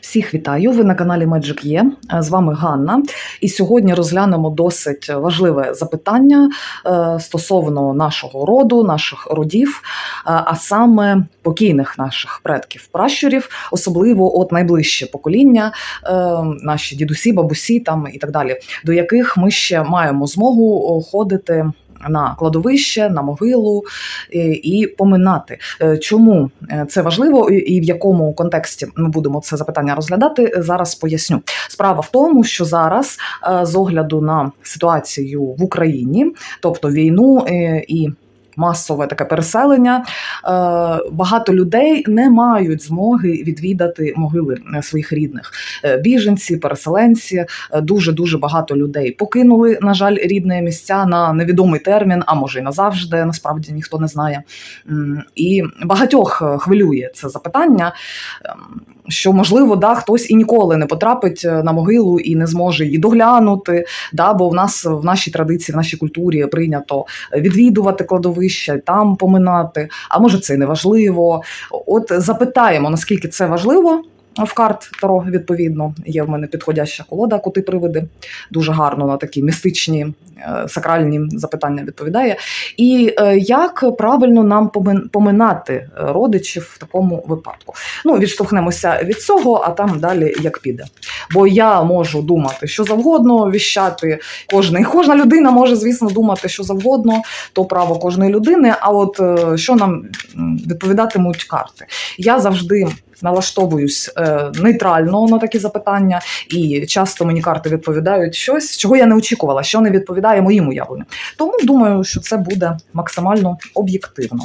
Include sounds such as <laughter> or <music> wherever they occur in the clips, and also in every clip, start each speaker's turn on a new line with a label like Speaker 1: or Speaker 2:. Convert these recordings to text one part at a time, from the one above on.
Speaker 1: Всіх вітаю! Ви на каналі Magic Є. З вами Ганна. І сьогодні розглянемо досить важливе запитання е, стосовно нашого роду, наших родів, е, а саме покійних наших предків, пращурів, особливо от найближче покоління, е, наші дідусі, бабусі там і так далі, до яких ми ще маємо змогу ходити. На кладовище, на могилу і, і поминати. Е, Чому е, це важливо і- в якому контексті ми будемо це запитання розглядати? Зараз поясню. Справа в тому, що зараз е, з огляду на ситуацію в Україні, тобто війну е, і масове таке переселення, е, багато людей не мають змоги відвідати могили е, своїх рідних. Е, Біженці, переселенці, дуже дуже багато людей покинули, на жаль, рідне місця на невідомий термін, а може й назавжди. Насправді ніхто не знає. І багатьох хвилює це запитання, ем, що можливо, да, хтось і ніколи не потрапить на могилу і не зможе її доглянути. Да, бо в нас в нашій традиції, в нашій культурі прийнято відвідувати кладовище, там поминати. А може, це не важливо. От запитаємо, наскільки це важливо. В карт Таро, відповідно, є в мене підходяща колода, кути привиди. Дуже гарно на такі містичні, е, сакральні запитання відповідає. І е, як правильно нам поминати е, родичів в такому випадку? Ну, відштовхнемося від цього, а там далі як піде. Bо я можу думати що завгодно, віщати кожний. Кожна людина може, звісно, думати що завгодно, то право кожної людини. А от що нам відповідатимуть карти? Я завжди налаштовуюсь е, нейтрально на такі запитання, і часто мені карти відповідають щось, чого я не очікувала, що не відповідає моїм уявленням. Тому думаю, що це буде максимально об'єктивно.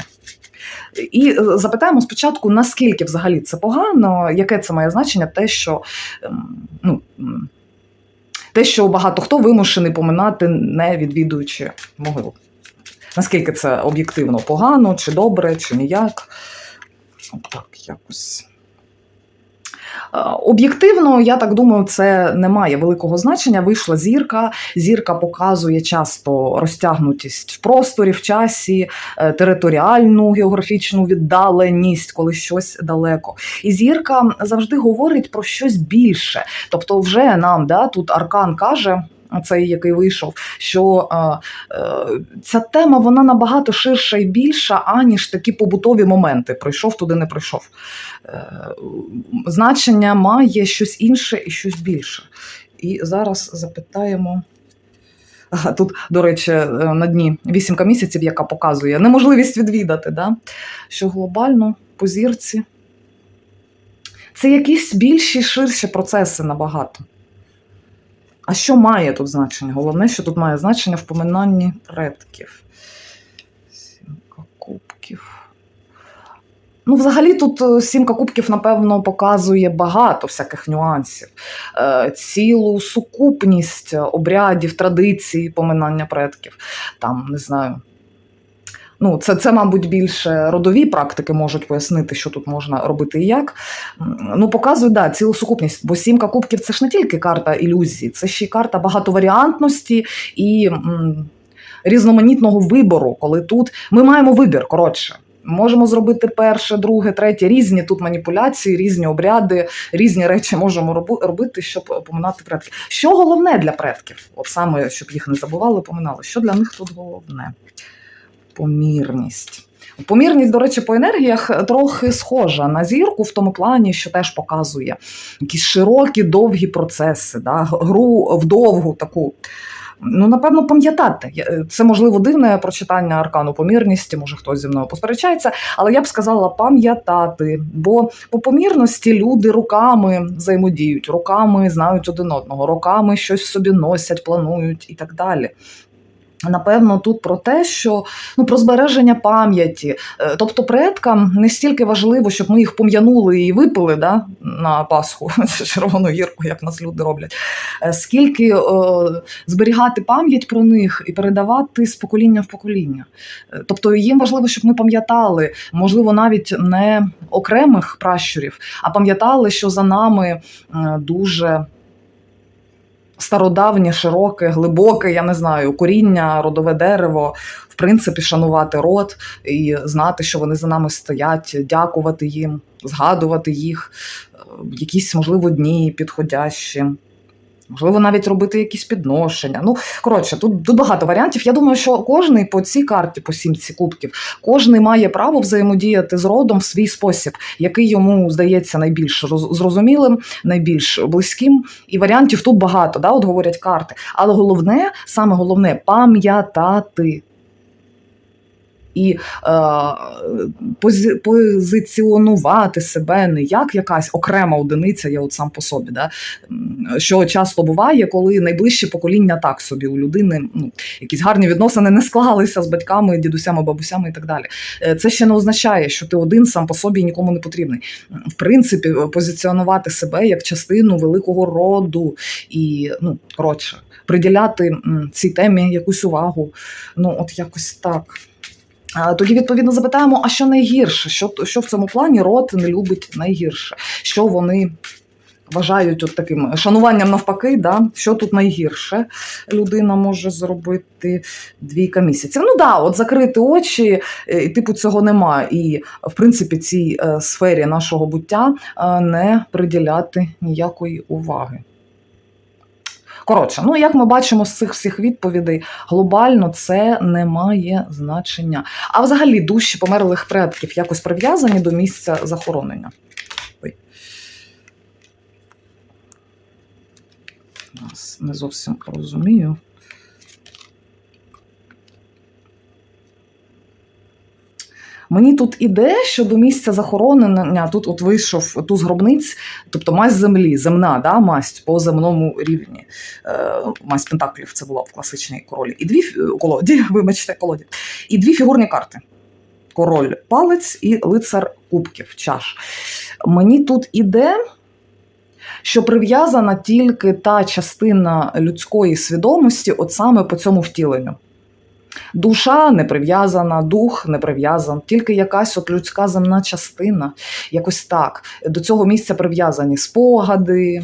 Speaker 1: І е, запитаємо спочатку, наскільки взагалі це погано, яке це має значення, те, що ем, ну. те, що багато хто вимушений поминати, не відвідуючи могилу. Наскільки це об'єктивно погано, чи добре, чи ніяк. Так, якось. Е, Об'єктивно, я так думаю, це не має великого значення. Вийшла зірка. Зірка показує часто розтягнутість в просторі, в часі, е, територіальну географічну віддаленість, коли щось далеко. І зірка завжди говорить про щось більше. Тобто, вже нам да, тут Аркан каже. Цей, який вийшов, що е, е, ця тема вона набагато ширша і більша, аніж такі побутові моменти. Пройшов туди, не пройшов. Е, значення має щось інше і щось більше. І зараз запитаємо. Тут, до речі, е, на дні вісімка місяців, яка показує неможливість відвідати, да? що глобально по зірці. Це якісь більші, ширші процеси набагато. А що має тут значення? Головне, що тут має значення в поминанні предків. Сімка кубків. Ну, взагалі, тут е, сімка кубків, напевно, показує багато всяких нюансів, Е, цілу сукупність обрядів, традицій поминання предків. Там, не знаю. Ну, це, це, мабуть, більше родові практики можуть пояснити, що тут можна робити і як. Ну, показує, да, цілу сукупність, бо сімка кубків це ж не тільки карта ілюзій, це ще й карта багатоваріантності і м, різноманітного вибору, коли тут ми маємо вибір, коротше. Можемо зробити перше, друге, третє, різні тут маніпуляції, різні обряди, різні речі можемо робити, щоб поминати предків. Що головне для предків? От саме, щоб їх не забували, поминали. Що для них тут головне? Помірність. Помірність, до речі, по енергіях трохи схожа на зірку в тому плані, що теж показує якісь широкі, довгі процеси, да? гру в довгу таку. Ну, напевно, пам'ятати. Це можливо дивне прочитання аркану помірності, може хтось зі мною посперечається, але я б сказала пам'ятати. Бо по помірності люди руками взаємодіють, руками знають один одного, роками щось собі носять, планують і так далі. Напевно, тут про те, що ну про збереження пам'яті. Е, Тобто, предкам не стільки важливо, щоб ми їх пом'янули і випили да, на Пасху, <laughs> червону гірку, як нас люди роблять, е, скільки е, зберігати пам'ять про них і передавати з покоління в покоління. Тобто їм важливо, щоб ми пам'ятали, можливо, навіть не окремих пращурів, а пам'ятали, що за нами дуже стародавнє, широке, глибоке, я не знаю, коріння, родове дерево, в принципі, шанувати род і знати, що вони за нами стоять, дякувати їм згадувати їх, е, якісь, можливо, дні підходящі. Можливо, навіть робити якісь підношення. Ну, коротше, тут, тут багато варіантів. Я думаю, що кожний по цій карті, по сімці кубків, кожний має право взаємодіяти з родом в свій спосіб, який йому здається найбільш роз- зрозумілим, найбільш близьким. І варіантів тут багато, да, от говорять карти. Але головне, саме головне пам'ятати. І е, позиціонувати себе не як якась окрема одиниця, я от сам по собі, да? Що часто буває, коли найближче покоління так собі у людини ну, якісь гарні відносини не склалися з батьками, дідусями, бабусями і так далі. Е, Це ще не означає, що ти один сам по собі нікому не потрібний. В принципі, позиціонувати себе як частину великого роду і ну коротше, приділяти цій темі якусь увагу. Ну, от якось так. Тоді відповідно запитаємо: а що найгірше? Що, що в цьому плані род не любить найгірше? Що вони вважають от таким шануванням навпаки? Да? Що тут найгірше людина може зробити двійка місяців? Ну да, от закрити очі, е, і типу цього нема. І в принципі цій е, сфері нашого буття е, не приділяти ніякої уваги. Коротше, ну як ми бачимо з цих всіх відповідей, глобально це не має значення. А взагалі душі померлих предків якось прив'язані до місця захоронення. Ой. Не зовсім розумію. Мені тут іде, що до місця захоронення тут от вийшов туз гробниць, тобто масть землі, земна, да, масть по земному рівні. Е, масть пентаклів це була в класичній королі. І дві колоді, <laughs> вибачте, колоді. І дві фігурні карти: король палець і лицар кубків, чаш. Мені тут іде. Що прив'язана тільки та частина людської свідомості, от саме по цьому втіленню. Душа не прив'язана, дух не прив'язан, тільки якась от людська земна частина, якось так. До цього місця прив'язані спогади.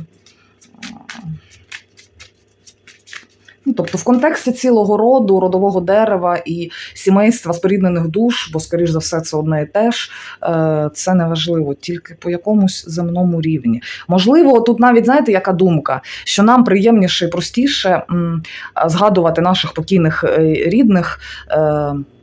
Speaker 1: Ну, тобто, в контексті цілого роду, родового дерева і сімейства споріднених душ, бо, скоріш за все, це одне і те ж, е, це не важливо, тільки по якомусь земному рівні. Можливо, тут навіть знаєте, яка думка, що нам приємніше і простіше згадувати наших покійних е, рідних.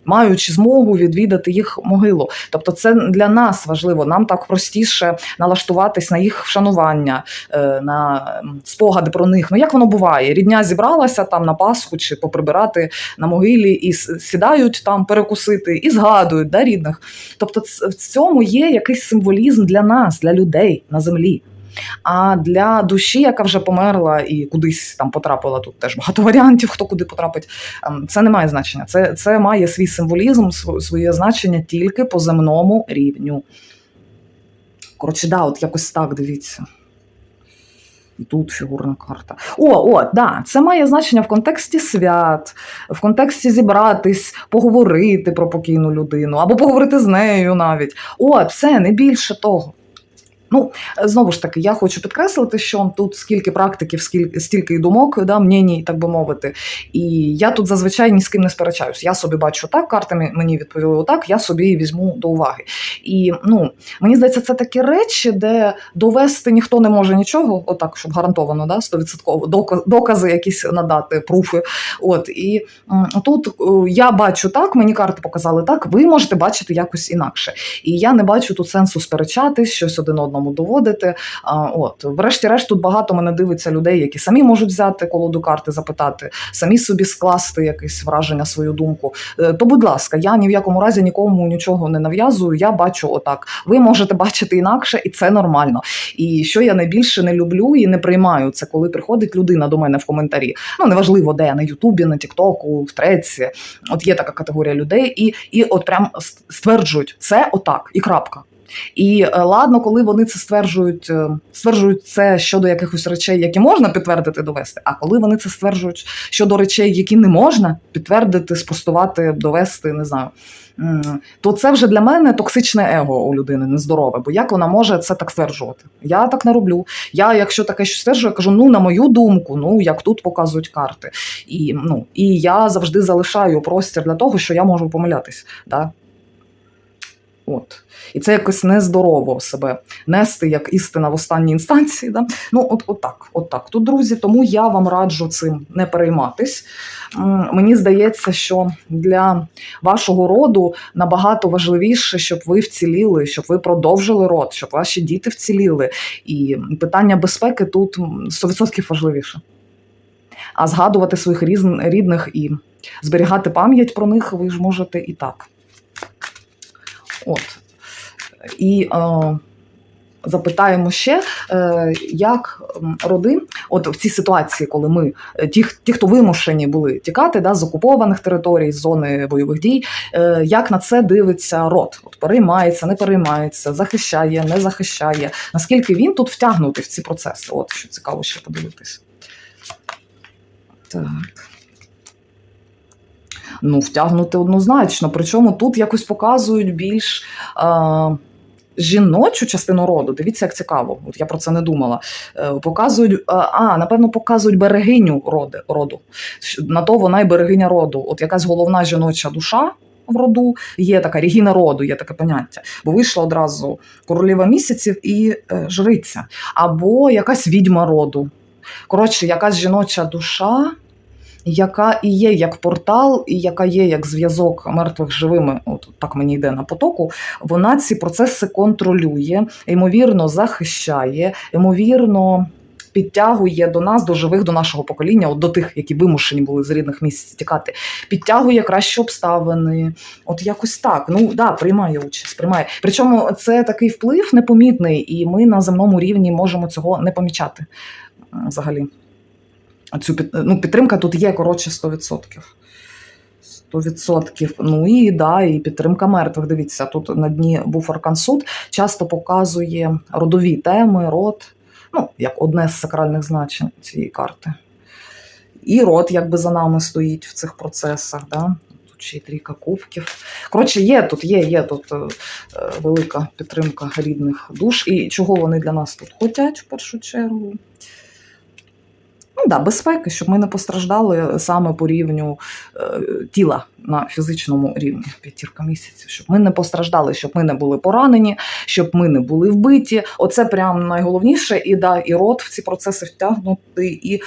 Speaker 1: Маючи змогу відвідати їх могилу, тобто це для нас важливо. Нам так простіше налаштуватись на їх вшанування, е, на спогади про них. Ну як воно буває? Рідня зібралася там на Пасху чи поприбирати на могилі і сідають там перекусити і згадують да, рідних. Тобто, в цьому є якийсь символізм для нас, для людей на землі. А для душі, яка вже померла і кудись там потрапила, тут теж багато варіантів, хто куди потрапить. ем, Це не має значення. Це, це має свій символізм, своє значення тільки по земному рівню. Коротше, да, от якось так дивіться. І тут фігурна карта. О, о, да, це має значення в контексті свят, в контексті зібратись, поговорити про покійну людину, або поговорити з нею навіть. О, це не більше того. Ну, знову ж таки, я хочу підкреслити, що тут скільки практиків, скільки стільки і думок, да, мнєній, так би мовити. І я тут зазвичай ні з ким не сперечаюсь. Я собі бачу так, карти мені- відповіли отак, я собі візьму до уваги. І ну, мені здається, це такі речі, де довести ніхто не може нічого, отак, щоб гарантовано, да, 100%, дока- докази якісь надати, пруфи. От і тут е, я бачу так, мені карти показали так, ви можете бачити якось інакше. І я не бачу тут сенсу сперечатись, щось один одному доводити. А, от, врешті-решт, тут багато мене дивиться людей, які самі можуть взяти колоду карти, запитати, самі собі скласти якесь враження, свою думку. Е, То, будь ласка, я ні в якому разі нікому нічого не нав'язую. Я бачу отак. Ви можете бачити інакше, і це нормально. І що я найбільше не люблю і не приймаю, це коли приходить людина до мене в коментарі. Ну неважливо, де на Ютубі, на Тіктоку, в Треці. От є така категорія людей, і, і от прям стверджують це отак, і крапка. І е, ладно, коли вони це стверджують, е, стверджують це щодо якихось речей, які можна підтвердити, довести. А коли вони це стверджують щодо речей, які не можна підтвердити, спростувати, довести, не знаю. То це вже для мене токсичне его у людини нездорове. Бо як вона може це так стверджувати? Я так не роблю. Я, якщо таке щось стверджую, я кажу: ну на мою думку, ну як тут показують карти. І ну і я завжди залишаю простір для того, що я можу помилятись. Да? От. І це якось нездорово себе нести як істина в останній інстанції. Да? Ну, от, от так, от так. Тут, друзі, тому я вам раджу цим не перейматись. Мені здається, що для вашого роду набагато важливіше, щоб ви вціліли, щоб ви продовжили род, щоб ваші діти вціліли. І питання безпеки тут 100% важливіше. А згадувати своїх різн- рідних і зберігати пам'ять про них ви ж можете і так. От. І е, запитаємо ще, е, як роди, от в цій ситуації, коли ми, е, ті, ті хто вимушені були тікати да, з окупованих територій, з зони бойових дій, е, як на це дивиться род? От переймається, не переймається, захищає, не захищає. Наскільки він тут втягнутий в ці процеси? От що цікаво ще подивитися. Так. Ну, втягнути однозначно. Причому тут якось показують більш а, жіночу частину роду. Дивіться, як цікаво. От я про це не думала. Е, Показують, а, а, напевно, показують берегиню роди, роду. На то вона й берегиня роду. От якась головна жіноча душа. В роду є така регіна роду, є таке поняття. Бо вийшла одразу королева місяців і е, жриця, або якась відьма роду. Коротше, якась жіноча душа, яка і є як портал, і яка є як зв'язок мертвих живими, от так мені йде на потоку, вона ці процеси контролює, ймовірно, захищає, ймовірно. Підтягує до нас, до живих, до нашого покоління, от до тих, які вимушені були з рідних місць тікати, підтягує кращі обставини. От якось так. Ну да, приймає участь, приймає. Причому це такий вплив непомітний, і ми на земному рівні можемо цього не помічати взагалі. Цю ну, підтримка тут є, коротше, 100%. 100%. Ну і да, і підтримка мертвих. Дивіться, тут на дні був Аркан Суд, часто показує родові теми, род, ну, як одне з сакральних значень цієї карти. І род якби за нами стоїть в цих процесах. Да? Тут ще й трійка кубків. Коротше, є тут, є, є тут е, е, велика підтримка рідних душ. І чого вони для нас тут хотять в першу чергу? Ну да, безпеки, щоб ми не постраждали саме по рівню е, тіла на фізичному рівні п'ятірка місяців, щоб ми не постраждали, щоб ми не були поранені, щоб ми не були вбиті. Оце прям найголовніше. І да, і рот в ці процеси втягнутий, і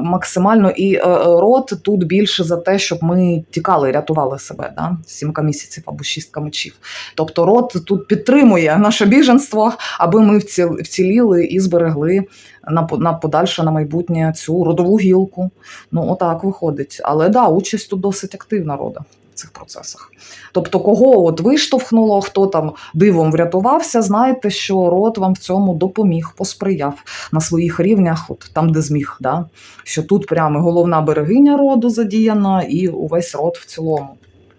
Speaker 1: максимально і е, е, рот тут більше за те, щоб ми тікали, рятували себе. Да? Сімка місяців або шістка мечів. Тобто рот тут підтримує наше біженство, аби ми вці- вціліли і зберегли на подальше на майбутнє цю родову гілку. Ну, отак виходить. Але да, участь тут досить активна рода в цих процесах. Тобто, кого от виштовхнуло, хто там дивом врятувався, знайте, що род вам в цьому допоміг, посприяв на своїх рівнях, от там, де зміг. Да? Що тут прямо головна берегиня роду задіяна, і увесь род в цілому.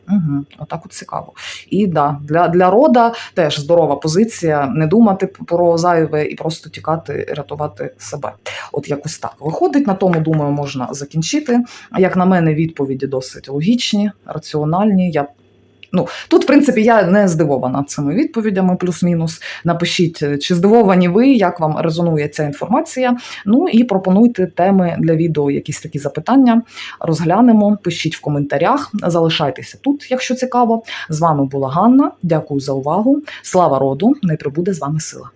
Speaker 1: Угу, отак от цікаво. І да, для, для рода теж здорова позиція не думати про зайве і просто тікати, рятувати себе. От якось так виходить. На тому, думаю, можна закінчити. Як на мене, відповіді досить логічні, раціональні. Я Ну, тут, в принципі, я не здивована цими відповідями, плюс-мінус. Напишіть, чи здивовані ви, як вам резонує ця інформація. Ну і пропонуйте теми для відео, якісь такі запитання. Розглянемо, пишіть в коментарях, залишайтеся тут, якщо цікаво. З вами була Ганна. Дякую за увагу. Слава роду! Не прибуде з вами сила.